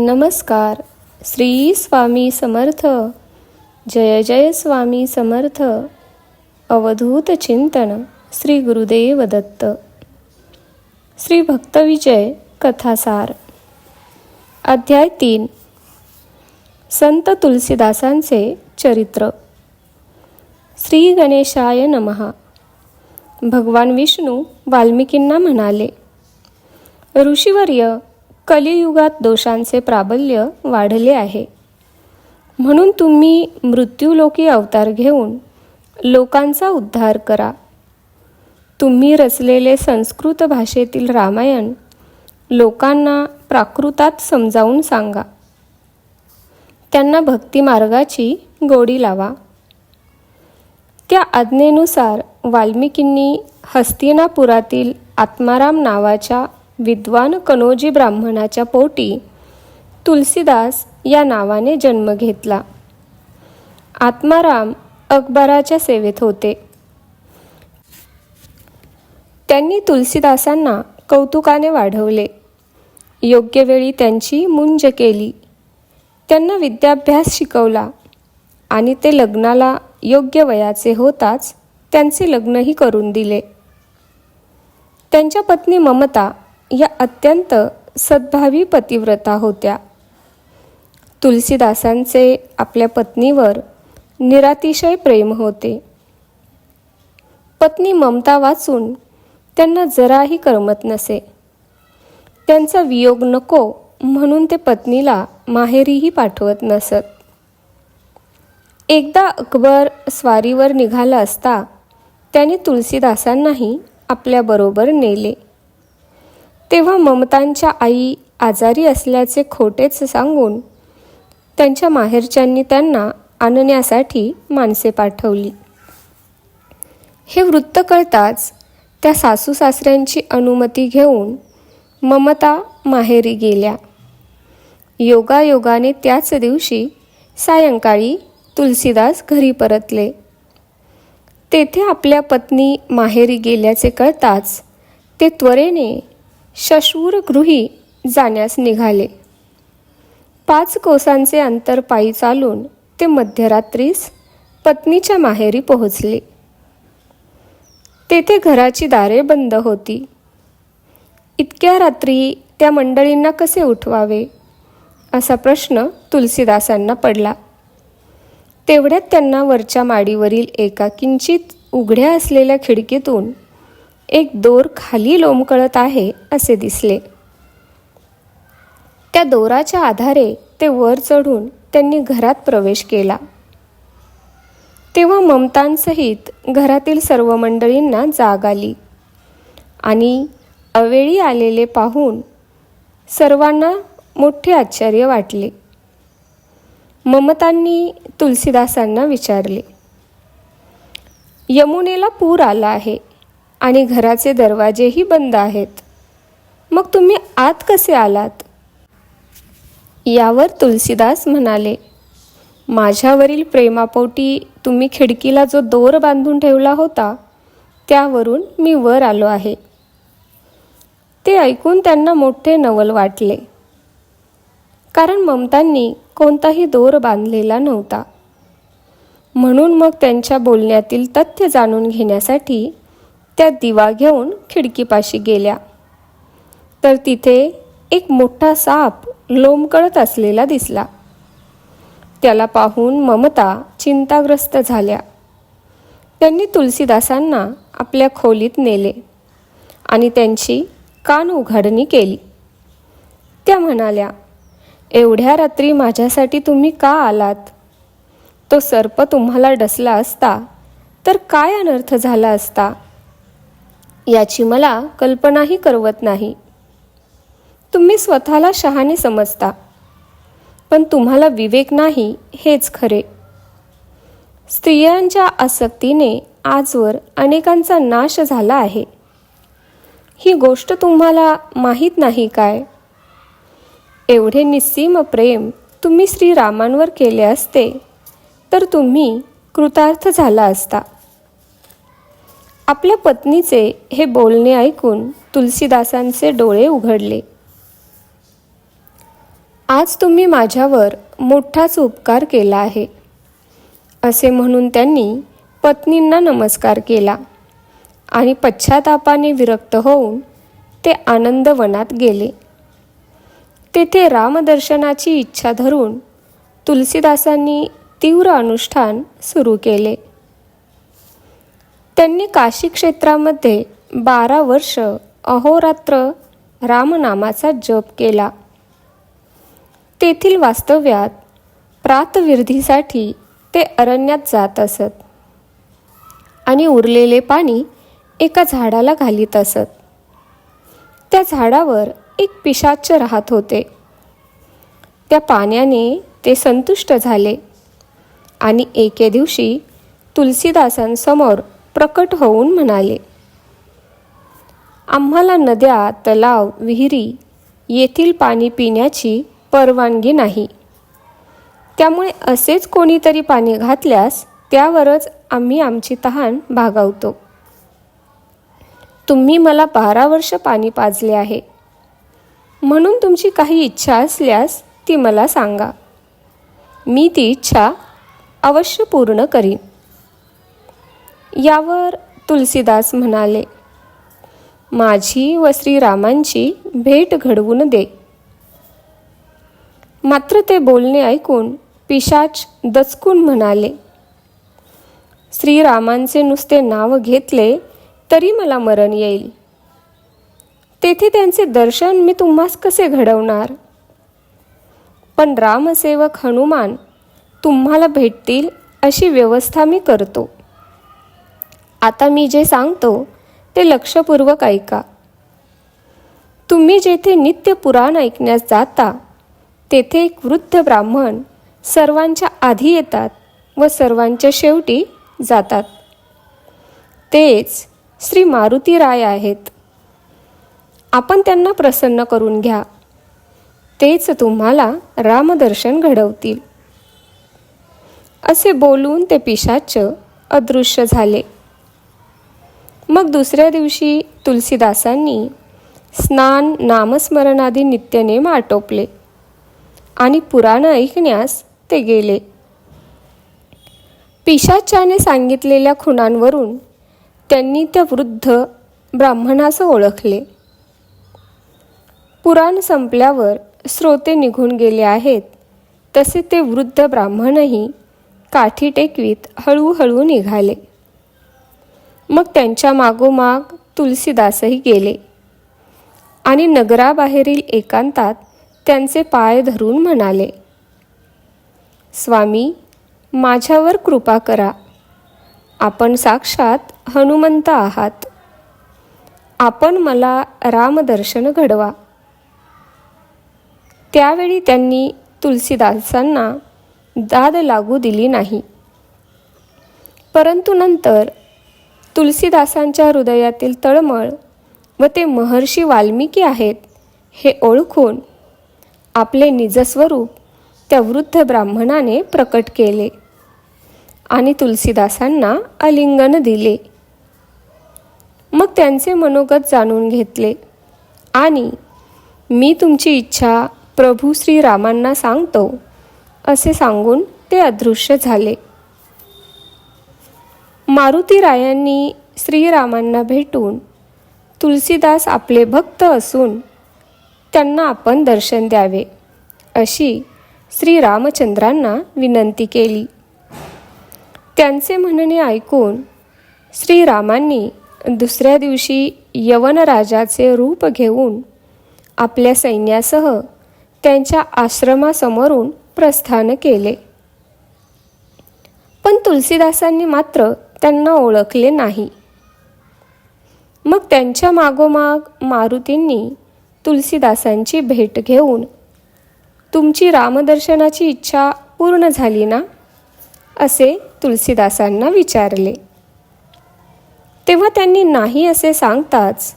नमस्कार. श्री स्वामी समर्थ. जय जय स्वामी समर्थ. अवधूत चिंतन श्री गुरुदेव दत्त. श्री भक्तविजय कथासार. अध्याय तीन. संत तुलसीदासांचे चरित्र. श्री गणेशाय नमहा भगवान विष्णू वाल्मिकींना म्हणाले ऋषिवर्य कलियुगात दोषांचे प्राबल्य वाढले आहे. म्हणून तुम्ही मृत्यूलोकी अवतार घेऊन लोकांचा उद्धार करा. तुम्ही रचलेले संस्कृत भाषेतील रामायण लोकांना प्राकृतात समजावून सांगा. त्यांना भक्तिमार्गाची गोडी लावा. त्या आज्ञेनुसार वाल्मिकींनी हस्तिनापुरातील आत्माराम नावाच्या विद्वान कनोजी ब्राह्मणाच्या पोटी तुलसीदास या नावाने जन्म घेतला. आत्माराम अकबराच्या सेवेत होते. त्यांनी तुलसीदासांना कौतुकाने वाढवले. योग्य वेळी त्यांची मुंज केली. त्यांना विद्याभ्यास शिकवला आणि ते लग्नाला योग्य वयाचे होताच त्यांचे लग्नही करून दिले. त्यांच्या पत्नी ममता या अत्यंत सद्भावी पतिव्रता होत्या. तुलसीदासांचे आपल्या पत्नीवर निरातिशय प्रेम होते. पत्नी ममता वाचून त्यांना जराही करमत नसे. त्यांचा वियोग नको म्हणून ते पत्नीला माहेरीही पाठवत नसत. एकदा अकबर स्वारीवर निघाला असता त्याने तुलसीदासांनाही आपल्याबरोबर नेले. तेव्हा ममतांच्या आई आजारी असल्याचे खोटेच सांगून त्यांच्या माहेरच्यांनी त्यांना आणण्यासाठी माणसे पाठवली. हे वृत्त कळताच त्या सासू सासऱ्यांची अनुमती घेऊन ममता माहेरी गेल्या. योगायोगाने त्याच दिवशी सायंकाळी तुलसीदास घरी परतले. तेथे आपल्या पत्नी माहेरी गेल्याचे कळताच ते त्वरेने शशूरगृही जाण्यास निघाले. पाच कोसांचे अंतर पायी चालून ते मध्यरात्रीस पत्नीच्या माहेरी पोहोचले. तेथे घराची दारे बंद होती. इतक्या रात्री त्या मंडळींना कसे उठवावे? असा प्रश्न तुलसीदासांना पडला. तेवढ्यात त्यांना वरच्या माडीवरील एका किंचित उघड्या असलेल्या खिडकीतून एक दोर खाली लोंबकळत आहे असे दिसले. त्या दोराच्या आधारे ते वर चढून त्यांनी घरात प्रवेश केला. तेव्हा ममतांसहित घरातील सर्व मंडळींना जाग आली आणि अवेळी आलेले पाहून सर्वांना मोठे आश्चर्य वाटले. ममतांनी तुलसीदासांना विचारले यमुनेला पूर आला आहे. आणि घराचे दरवाजेही बंद आहेत. मग तुम्ही आत कसे आलात? यावर तुलसीदास म्हणाले माझ्यावरील प्रेमापोटी तुम्ही खिडकीला जो दोर बांधून ठेवला होता त्यावरून मी वर आलो आहे. ते ऐकून त्यांना मोठे नवल वाटले. कारण ममतांनी कोणताही दोर बांधलेला नव्हता. म्हणून मग त्यांच्या बोलण्यातील तथ्य जाणून घेण्यासाठी त्या दिवा घेऊन खिडकीपाशी गेल्या. तर तिथे एक मोठा साप लोंबकळत असलेला दिसला. त्याला पाहून ममता चिंताग्रस्त झाल्या. त्यांनी तुलसीदासांना आपल्या खोलीत नेले आणि त्यांची कान उघडणी केली. त्या म्हणाल्या एवढ्या रात्री माझ्यासाठी तुम्ही का आलात? तो सर्प तुम्हाला डसला असता तर काय अनर्थ झाला असता? याची मला कल्पनाही करवत नाही. तुम्ही स्वतःला शहाणे समजता पण तुम्हाला विवेक नाही हेच खरे. स्त्रियांच्या आसक्तीने आजवर अनेकांचा नाश झाला आहे. ही गोष्ट तुम्हाला माहीत नाही काय? एवढे निस्सीम प्रेम तुम्ही श्रीरामांवर केले असते तर तुम्ही कृतार्थ झाला असता. आपल्या पत्नीचे हे बोलणे ऐकून तुलसीदासांचे डोळे उघडले. आज तुम्ही माझ्यावर मोठाच उपकार केला आहे असे म्हणून त्यांनी पत्नींना नमस्कार केला आणि पश्चातापाने विरक्त होऊन ते आनंदवनात गेले. तेथे रामदर्शनाची इच्छा धरून तुलसीदासांनी तीव्र अनुष्ठान सुरू केले. त्यांनी काशी क्षेत्रामध्ये बारा वर्ष अहोरात्र रामनामाचा जप केला. तेथील वास्तव्यात प्रातविर्धीसाठी ते अरण्यात जात असत आणि उरलेले पाणी एका झाडाला घालीत असत. त्या झाडावर एक पिशाच राहत होते. त्या पाण्याने ते संतुष्ट झाले आणि एके दिवशी तुलसीदासांसमोर प्रकट होऊन म्हणाले आम्हाला नद्या तलाव विहिरी येथील पाणी पिण्याची परवानगी नाही. त्यामुळे असेच कोणीतरी पाणी घातल्यास त्यावरच आम्ही आमची तहान भागवतो. तुम्ही मला बारा वर्ष पाणी पाजले आहे. म्हणून तुमची काही इच्छा असल्यास ती मला सांगा. मी ती इच्छा अवश्य पूर्ण करीन. यावर तुलसीदास म्हणाले माझी व श्रीरामांची भेट घडवून दे. मात्र ते बोलणे ऐकून पिशाच दचकून म्हणाले श्रीरामांचे नुसते नाव घेतले तरी मला मरण येईल. तेथे त्यांचे दर्शन मी तुम्हास कसे घडवणार? पण रामसेवक हनुमान तुम्हाला भेटतील अशी व्यवस्था मी करतो. आता मी जे सांगतो ते लक्षपूर्वक ऐका. तुम्ही जेथे नित्य पुराण ऐकण्यास जाता तेथे एक वृद्ध ब्राह्मण सर्वांच्या आधी येतात व सर्वांच्या शेवटी जातात. तेच श्री मारुती राय आहेत. आपण त्यांना प्रसन्न करून घ्या. तेच तुम्हाला रामदर्शन घडवतील. असे बोलून ते पिशाच अदृश्य झाले. मग दुसऱ्या दिवशी तुलसीदासांनी स्नान नामस्मरणादी नित्यनेम आटोपले आणि पुराण ऐकण्यास ते गेले. पिशाच्याने सांगितलेल्या खुणांवरून त्यांनी त्या वृद्ध ब्राह्मणास ओळखले. पुराण संपल्यावर श्रोते निघून गेले आहेत तसे ते वृद्ध ब्राह्मणही काठी टेकवीत हळूहळू निघाले. मग त्यांच्या मागोमाग तुलसीदासही गेले. आणि नगराबाहेरील एकांतात त्यांचे पाय धरून म्हणाले स्वामी माझ्यावर कृपा करा. आपण साक्षात हनुमंत आहात. आपण मला रामदर्शन घडवा. त्यावेळी त्यांनी तुलसीदासांना दाद लागू दिली नाही. परंतु नंतर तुलसीदासांच्या हृदयातील तळमळ व ते महर्षी वाल्मिकी आहेत हे ओळखून आपले निजस्वरूप त्या वृद्ध ब्राह्मणाने प्रकट केले आणि तुलसीदासांना आलिंगन दिले. मग त्यांचे मनोगत जाणून घेतले आणि मी तुमची इच्छा प्रभू श्रीरामांना सांगतो असे सांगून ते अदृश्य झाले. मारुती रायांनी श्रीरामांना भेटून तुलसीदास आपले भक्त असून त्यांना आपण दर्शन द्यावे अशी श्रीरामचंद्रांना विनंती केली. त्यांचे म्हणणे ऐकून श्रीरामांनी दुसऱ्या दिवशी यवनराजाचे रूप घेऊन आपल्या सैन्यासह त्यांच्या आश्रमासमोरून प्रस्थान केले. पण तुलसीदासांनी मात्र त्यांना ओळखले नाही. मग त्यांच्या मागोमाग मारुतींनी तुलसीदासांची भेट घेऊन तुमची रामदर्शनाची इच्छा पूर्ण झाली ना? असे तुलसीदासांना विचारले. तेव्हा त्यांनी नाही असे सांगताच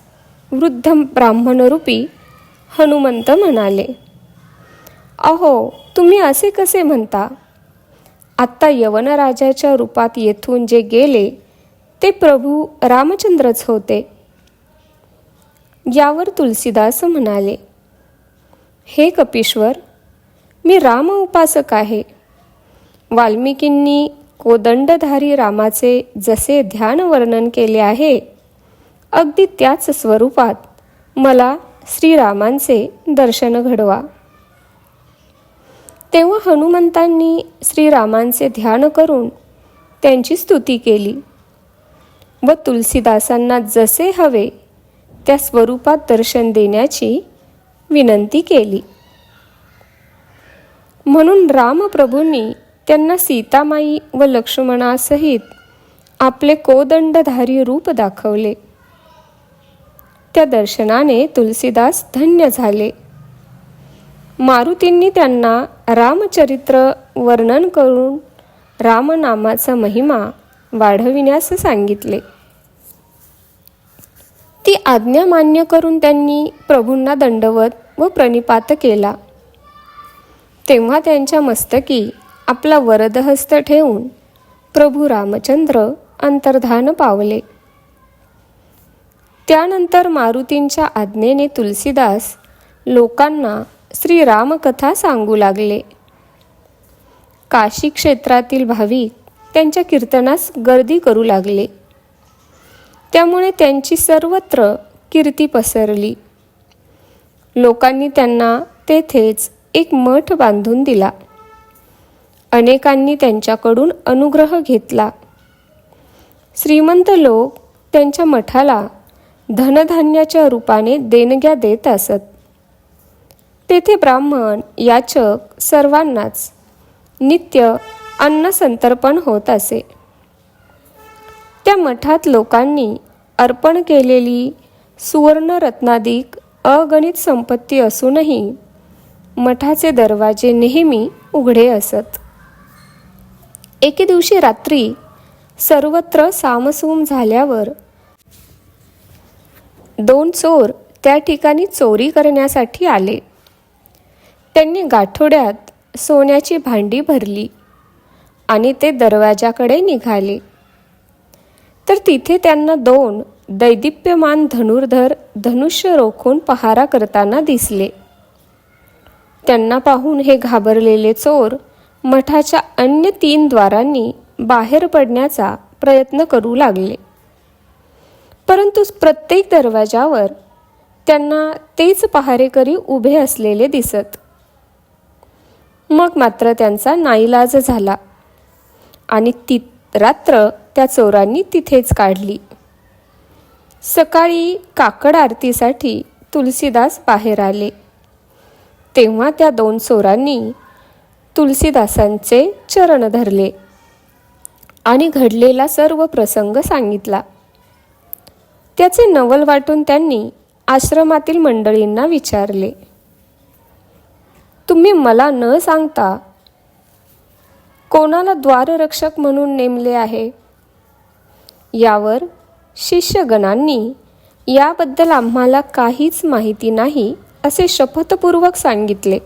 वृद्ध ब्राह्मणरूपी हनुमंत म्हणाले अहो तुम्ही असे कसे म्हणता? आत्ता यवनराजाच्या रूपात येथून जे गेले ते प्रभू रामचंद्रच होते. यावर तुलसीदास म्हणाले हे कपीश्वर मी राम उपासक आहे. वाल्मिकींनी कोदंडधारी रामाचे जसे ध्यान वर्णन केले आहे अगदी त्याच स्वरूपात मला श्रीरामांचे दर्शन घडवा. तेव्हा हनुमंतांनी श्रीरामांचे ध्यान करून त्यांची स्तुती केली. व तुलसीदासांना जसे हवे त्या स्वरूपात दर्शन देण्याची विनंती केली. म्हणून रामप्रभूंनी त्यांना सीतामाई व लक्ष्मणासहित आपले कोदंडधारी रूप दाखवले. त्या दर्शनाने तुलसीदास धन्य झाले. मारुतींनी त्यांना रामचरित्र वर्णन करून रामनामाचा महिमा वाढविण्यास सांगितले. ती आज्ञा मान्य करून त्यांनी प्रभूंना दंडवत व प्रणिपात केला. तेव्हा त्यांच्या मस्तकी आपला वरदहस्त ठेवून प्रभू रामचंद्र अंतर्धान पावले. त्यानंतर मारुतींच्या आज्ञेने तुलसीदास लोकांना श्रीरामकथा सांगू लागले. काशी क्षेत्रातील भाविक त्यांच्या कीर्तनास गर्दी करू लागले. त्यामुळे त्यांची सर्वत्र कीर्ती पसरली. लोकांनी त्यांना तेथेच एक मठ बांधून दिला. अनेकांनी त्यांच्याकडून अनुग्रह घेतला. श्रीमंत लोक त्यांच्या मठाला धनधान्याच्या रूपाने देणग्या देत असत. तेथे ब्राह्मण याचक सर्वांनाच नित्य अन्न संतर्पण होत असे. त्या मठात लोकांनी अर्पण केलेली सुवर्णरत्नादिक अगणित संपत्ती असूनही मठाचे दरवाजे नेहमी उघडे असत. एके दिवशी रात्री सर्वत्र सामसूम झाल्यावर दोन चोर त्या ठिकाणी चोरी करण्यासाठी आले. त्यांनी गाठोड्यात सोन्याची भांडी भरली आणि ते दरवाजाकडे निघाले. तर तिथे त्यांना दोन दैदिप्यमान धनुर्धर धनुष्य रोखून पहारा करताना दिसले. त्यांना पाहून हे घाबरलेले चोर मठाच्या अन्य तीन द्वारांनी बाहेर पडण्याचा प्रयत्न करू लागले. परंतु प्रत्येक दरवाजावर त्यांना तेच पहारेकरी उभे असलेले दिसत. मग मात्र त्यांचा नाईलाज झाला. आणि ती रात्र त्या चोरांनी तिथेच काढली. सकाळी काकड आरतीसाठी तुलसीदास बाहेर आले. तेव्हा त्या दोन चोरांनी तुलसीदासांचे चरण धरले आणि घडलेला सर्व प्रसंग सांगितला. त्याचे नवल वाटून त्यांनी आश्रमातील मंडळींना विचारले. तुम्ही मला न सांगता कोणाला द्वाररक्षक म्हणून नेमले आहे? यावर शिष्यगणांनी याबद्दल आम्हाला काहीच माहिती नाही असे शपथपूर्वक सांगितले.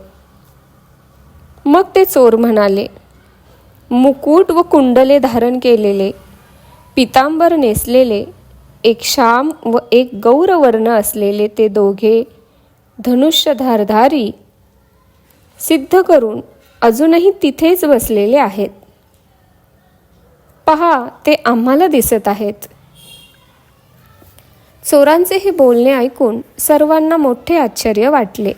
मग ते चोर म्हणाले मुकुट व कुंडले धारण केलेले पितांबर नेसलेले एक श्याम व एक गौरवर्ण असलेले ते दोघे धनुष्यधारधारी सिद्ध करून अजूनही तिथेच बसलेले आहेत. पहा ते आम्हाला दिसत आहेत. चोरांचे हे बोलणे ऐकून सर्वांना मोठे आश्चर्य वाटले.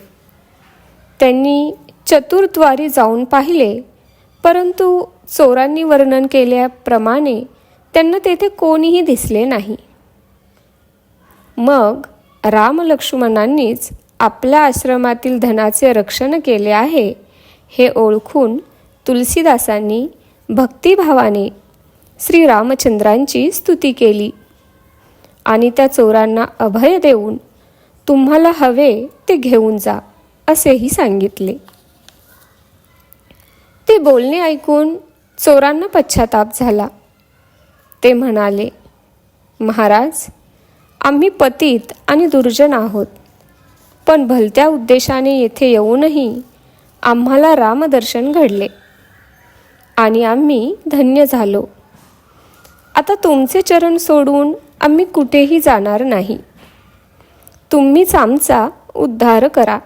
त्यांनी चतुर्द्वारी जाऊन पाहिले परंतु चोरांनी वर्णन केल्याप्रमाणे त्यांना तेथे कोणीही दिसले नाही. मग रामलक्ष्मणांनीच आपल्या आश्रमातील धनाचे रक्षण केले आहे हे ओळखून तुलसीदासांनी भक्तिभावाने श्रीरामचंद्रांची स्तुती केली आणि त्या चोरांना अभय देऊन तुम्हाला हवे ते घेऊन जा असेही सांगितले. ते बोलणे ऐकून चोरांना पश्चाताप झाला. ते म्हणाले महाराज आम्ही पतीत आणि दुर्जन आहोत. पण भलत्या उद्देशाने येथे येऊनही आम्हाला रामदर्शन घडले. आणि आम्ही धन्य झालो. आता तुमचे चरण सोडून आम्ही कुठेही जाणार नाही. तुम्हीच आमचा उद्धार करा.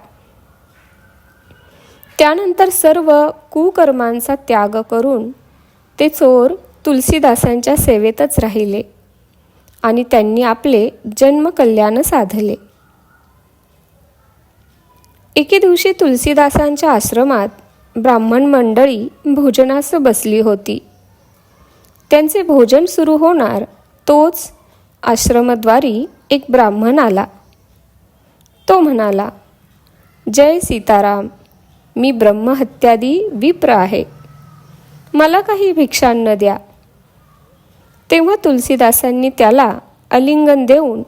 त्यानंतर सर्व कुकर्मांचा त्याग करून ते चोर तुलसीदासांच्या सेवेतच राहिले आणि त्यांनी आपले जन्मकल्याण साधले. एके दिवशी तुलसीदासांच्या आश्रमात ब्राह्मण मंडळी भोजनास बसली होती. त्यांचे भोजन सुरू होणार तोच आश्रमद्वारी एक ब्राह्मण आला. तो म्हणाला जय सीताराम मी ब्रह्महत्यादी विप्र आहे. मला काही भिक्षान्न द्या. तेव्हा तुलसीदासांनी त्याला अलिंगन देऊन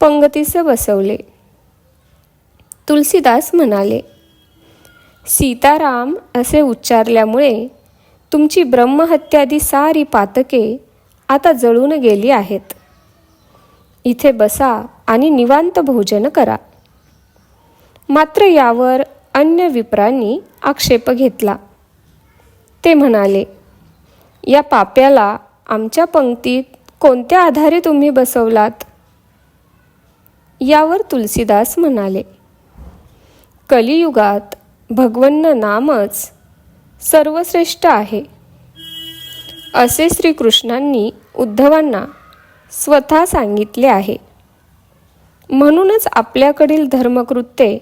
पंगतीस बसवले. तुलसीदास म्हणाले सीताराम असे उच्चारल्यामुळे तुमची ब्रह्महत्यादी सारी पातके आता जळून गेली आहेत. इथे बसा आणि निवांत भोजन करा. मात्र यावर अन्य विप्रांनी आक्षेप घेतला. ते म्हणाले या पाप्याला आमच्या पंक्तीत कोणत्या आधारे तुम्ही बसवलात? यावर तुलसीदास म्हणाले कलियुगात भगवन्न नामच सर्वश्रेष्ठ आहे. असे श्रीकृष्णांनी उद्धवांना स्वतः सांगितले आहे. म्हणूनच आपल्याकडील धर्मकृत्ये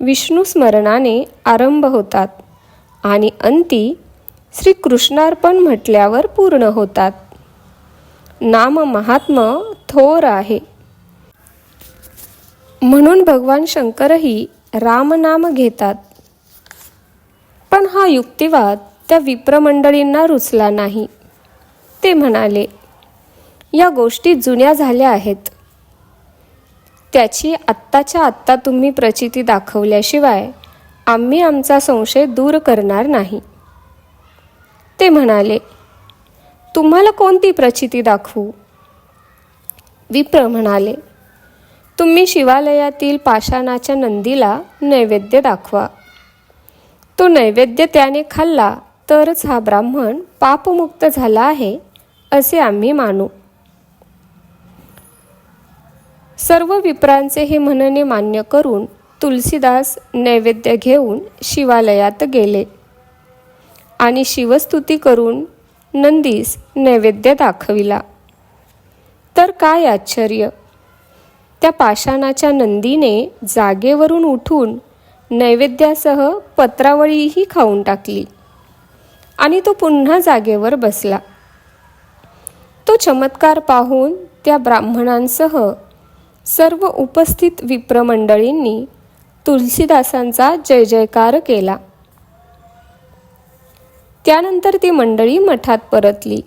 विष्णू स्मरणाने आरंभ होतात आणि अंती श्रीकृष्णार्पण म्हटल्यावर पूर्ण होतात. नाम महात्म थोर आहे. म्हणून भगवान शंकरही रामनाम घेतात. पण हा युक्तिवाद त्या विप्रमंडळींना रुचला नाही. ते म्हणाले या गोष्टी जुन्या झाल्या आहेत. त्याची आत्ताच्या आत्ता तुम्ही प्रचिती दाखवल्याशिवाय आम्ही आमचा संशय दूर करणार नाही. ते म्हणाले तुम्हाला कोणती प्रचिती दाखवू? विप्र म्हणाले तुम्ही शिवालयातील पाषाणाच्या नंदीला नैवेद्य दाखवा. तो नैवेद्य त्याने खाल्ला तरच हा ब्राह्मण पापमुक्त झाला आहे असे आम्ही मानू. सर्व विप्रांचे हे म्हणणे मान्य करून तुलसीदास नैवेद्य घेऊन शिवालयात गेले. आणि शिवस्तुती करून नंदीस नैवेद्य दाखविला. तर काय आश्चर्य! त्या पाषाणाच्या नंदीने जागेवरून उठून नैवेद्यासह पत्रावळीही खाऊन टाकली. आणि तो पुन्हा जागेवर बसला. तो चमत्कार पाहून त्या ब्राह्मणांसह सर्व उपस्थित विप्रमंडळींनी तुलसीदासांचा जय जयकार केला. त्यानंतर ती मंडळी मठात परतली.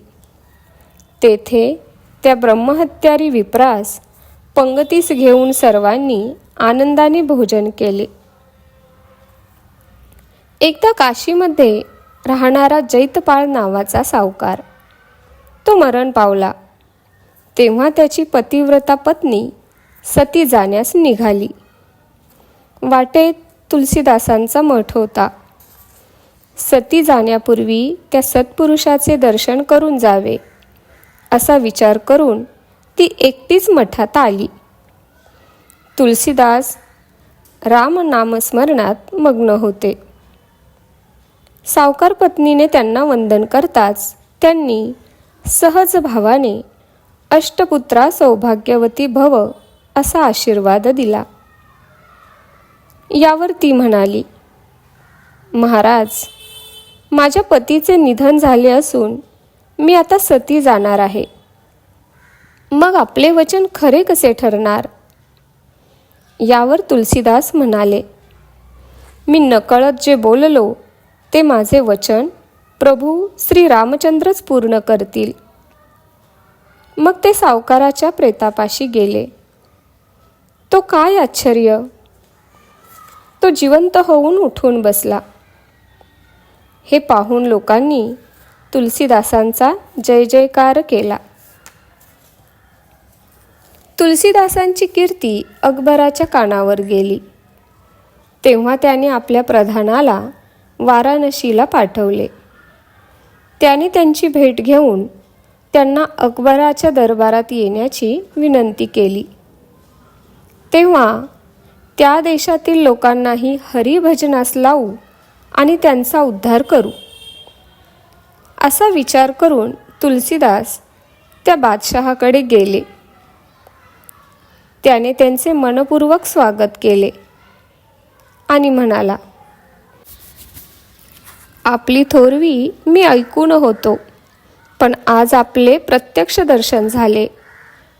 तेथे त्या ब्रह्महत्यारी विप्रास पंगतीस घेऊन सर्वांनी आनंदाने भोजन केले. एकदा काशीमध्ये राहणारा जैतपाळ नावाचा सावकार तो मरण पावला. तेव्हा त्याची पतिव्रता पत्नी सती जाण्यास निघाली. वाटेत तुलसीदासांचा मठ होता. सती जाण्यापूर्वी त्या सत्पुरुषाचे दर्शन करून जावे असा विचार करून ती एकटीच मठात आली. तुलसीदास राम नामस्मरणात मग्न होते. सावकार पत्नीने त्यांना वंदन करताच त्यांनी सहज भावाने अष्टपुत्रा सौभाग्यवती भव असा आशीर्वाद दिला. यावर ती म्हणाली महाराज माझ्या पतीचे निधन झाले असून मी आता सती जाणार आहे. मग आपले वचन खरे कसे ठरणार? यावर तुलसीदास म्हणाले मी नकळत जे बोललो ते माझे वचन प्रभू श्री रामचंद्रच पूर्ण करतील. मग ते सावकाराच्या प्रेतापाशी गेले. तो काय आश्चर्य? तो जिवंत होऊन उठून बसला. हे पाहून लोकांनी तुलसीदासांचा जय जयकार केला. तुलसीदासांची कीर्ती अकबराच्या कानावर गेली. तेव्हा त्याने आपल्या प्रधानाला वाराणसीला पाठवले. त्याने त्यांची भेट घेऊन त्यांना अकबराच्या दरबारात येण्याची विनंती केली. तेव्हा त्या देशातील लोकांनाही हरिभजनास लावू आणि त्यांचा उद्धार करू. असा विचार करून तुलसीदास त्या बादशहाकडे गेले. त्याने त्यांचे मनपूर्वक स्वागत केले. आणि म्हणाला आपली थोरवी मी ऐकून होतो पण आज आपले प्रत्यक्ष दर्शन झाले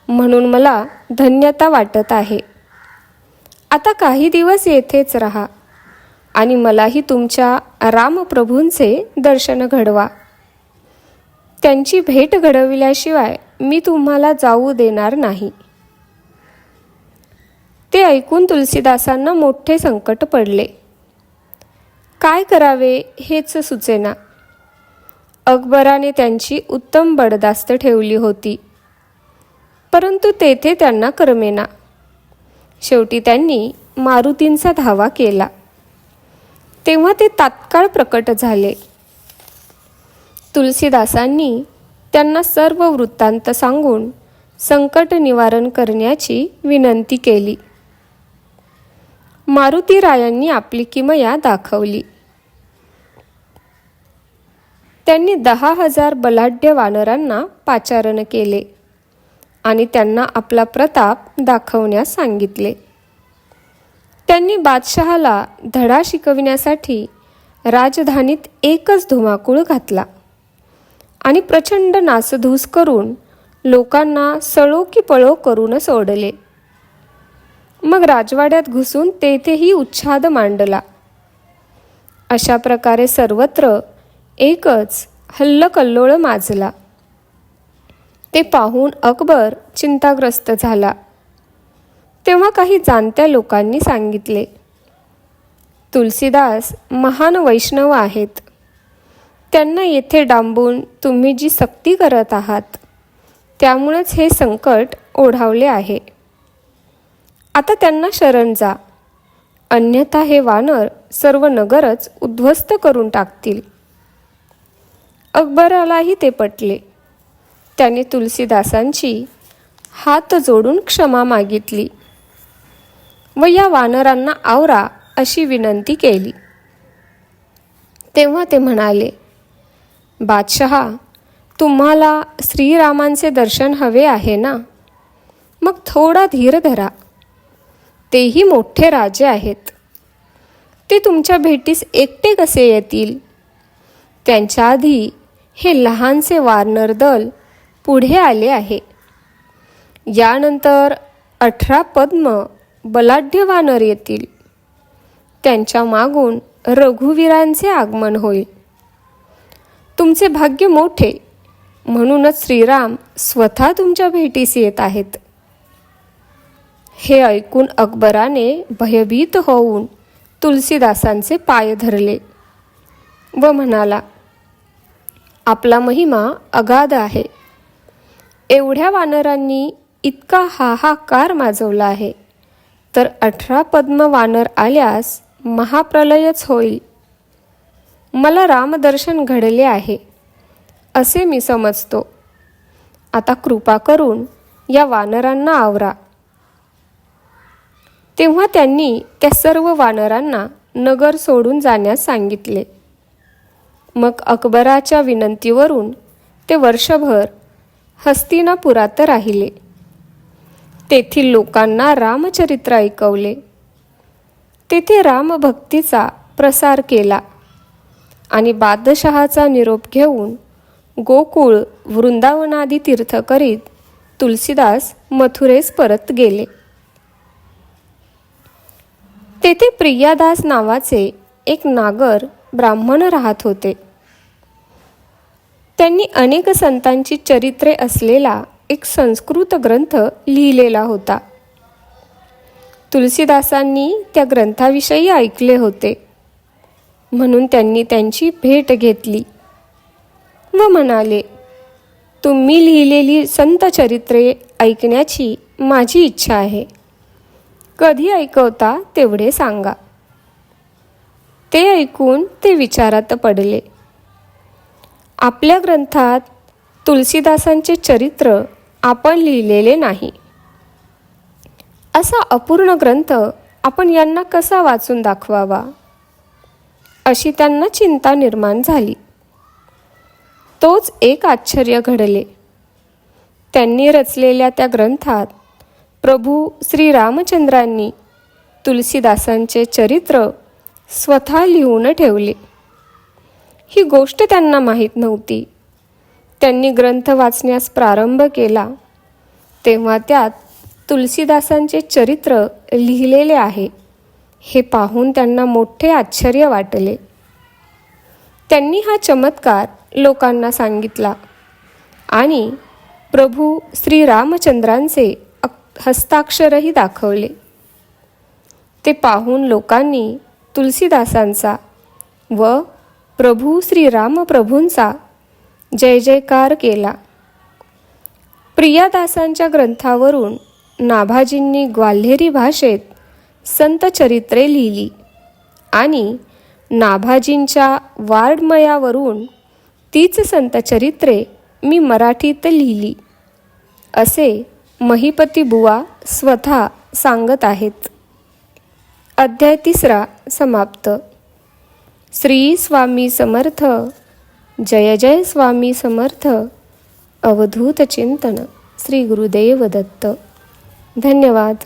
म्हणून मला धन्यता वाटत आहे. आता काही दिवस येथेच राहा आणि मलाही तुमच्या रामप्रभूंचे दर्शन घडवा. त्यांची भेट घडविल्याशिवाय मी तुम्हाला जाऊ देणार नाही. ते ऐकून तुलसीदासांना मोठे संकट पडले. काय करावे हेच सुचेना. अकबराने त्यांची उत्तम बडदास्त ठेवली होती. परंतु तेथे त्यांना करमेना. शेवटी त्यांनी मारुतींचा धावा केला. तेव्हा ते तात्काळ प्रकट झाले. तुलसीदासांनी त्यांना सर्व वृत्तांत सांगून संकट निवारण करण्याची विनंती केली. मारुतीरायांनी आपली किमया दाखवली. त्यांनी दहा हजार बलाढ्य वानरांना पाचारण केले आणि त्यांना आपला प्रताप दाखवण्यास सांगितले. त्यांनी बादशहाला धडा शिकविण्यासाठी राजधानीत एकच धुमाकूळ घातला आणि प्रचंड नासधूस करून लोकांना सळो की पळो करून सोडले. मग राजवाड्यात घुसून तेथेही उच्छाद मांडला. अशा प्रकारे सर्वत्र एकच हल्लकल्लोळ माजला. ते पाहून अकबर चिंताग्रस्त झाला. तेव्हा काही जाणत्या लोकांनी सांगितले तुलसीदास महान वैष्णव आहेत. त्यांना येथे डांबून तुम्ही जी सक्ती करत आहात त्यामुळेच हे संकट ओढावले आहे. आता त्यांना शरण जा. अन्यथा हे वानर सर्व नगरच उद्ध्वस्त करून टाकतील. अकबरालाही ते पटले. त्याने तुलसीदासांची हात जोडून क्षमा मागितली व या वानरांना आवरा अशी विनंती केली. तेव्हा ते म्हणाले बादशहा तुम्हाला श्रीरामांचे दर्शन हवे आहे ना? मग थोडा धीर धरा. तेही मोठे राजे आहेत. ते तुमच्या भेटीस एकटे कसे येतील? त्यांच्या आधी हे लहानसे वार्नर दल पुढे आले आहे. यानंतर अठरा पद्म बलाढ्य वानर येतील. त्यांच्या मागून रघुवीरांचे आगमन होईल. तुमचे भाग्य मोठे म्हणूनच श्रीराम स्वतः तुमच्या भेटीस येत आहेत. हे ऐकून अकबराने भयभीत होऊन तुलसीदासांचे पाय धरले व म्हणाला आपला महिमा अगाध आहे. एवढ्या वानरांनी इतका हाहाकार माजवला आहे. तर अठरा पद्म वानर आल्यास महाप्रलयच होईल. मला रामदर्शन घडले आहे असे मी समजतो. आता कृपा करून या वानरांना आवरा. तेव्हा त्यांनी त्या सर्व वानरांना नगर सोडून जाण्यास सांगितले. मग अकबराच्या विनंतीवरून ते वर्षभर हस्तिनापुरात राहिले. तेथील लोकांना रामचरित्र ऐकवले. तेथे रामभक्तीचा प्रसार केला आणि बादशहाचा निरोप घेऊन गोकुळ वृंदावनादी तीर्थ करीत तुलसीदास मथुरेस परत गेले. तेथे प्रियादास नावाचे एक नागर ब्राह्मण राहत होते. त्यांनी अनेक संतांची चरित्रे असलेला एक संस्कृत ग्रंथ लिहिलेला होता. तुलसीदासांनी त्या ग्रंथाविषयी ऐकले होते. म्हणून त्यांनी त्यांची भेट घेतली व म्हणाले तुम्ही लिहिलेली संत चरित्रे ऐकण्याची माझी इच्छा आहे. कधी ऐकवता तेवढे सांगा. ते ऐकून ते विचारात पडले. आपल्या ग्रंथात तुलसीदासांचे चरित्र आपण लिहिलेले नाही. असा अपूर्ण ग्रंथ आपण यांना कसा वाचून दाखवावा? अशी त्यांना चिंता निर्माण झाली. तोच एक आश्चर्य घडले. त्यांनी रचलेल्या त्या ग्रंथात प्रभू श्रीरामचंद्रांनी तुलसीदासांचे चरित्र स्वतः लिहून ठेवले. ही गोष्ट त्यांना माहीत नव्हती. त्यांनी ग्रंथ वाचण्यास प्रारंभ केला तेव्हा त्यात तुलसीदासांचे चरित्र लिहिलेले आहे हे पाहून त्यांना मोठे आश्चर्य वाटले. त्यांनी हा चमत्कार लोकांना सांगितला आणि प्रभू श्रीरामचंद्रांचे हस्ताक्षरही दाखवले. ते पाहून लोकांनी तुलसीदासांचा व प्रभू श्रीरामप्रभूंचा जय जयकार केला. प्रियादासांच्या ग्रंथावरून नाभाजींनी ग्वाल्हेरी भाषेत संत चरित्रे लिहिली आणि नाभाजींच्या वार्डमयावरून तीच संत चरित्रे मी मराठीत लिहिली असे महिपती बुवा स्वतः सांगत आहेत. अध्याय तिसरा समाप्त. श्री स्वामी समर्थ जय जय स्वामी समर्थ अवधूत चिंतन श्री गुरुदेव दत्त. धन्यवाद.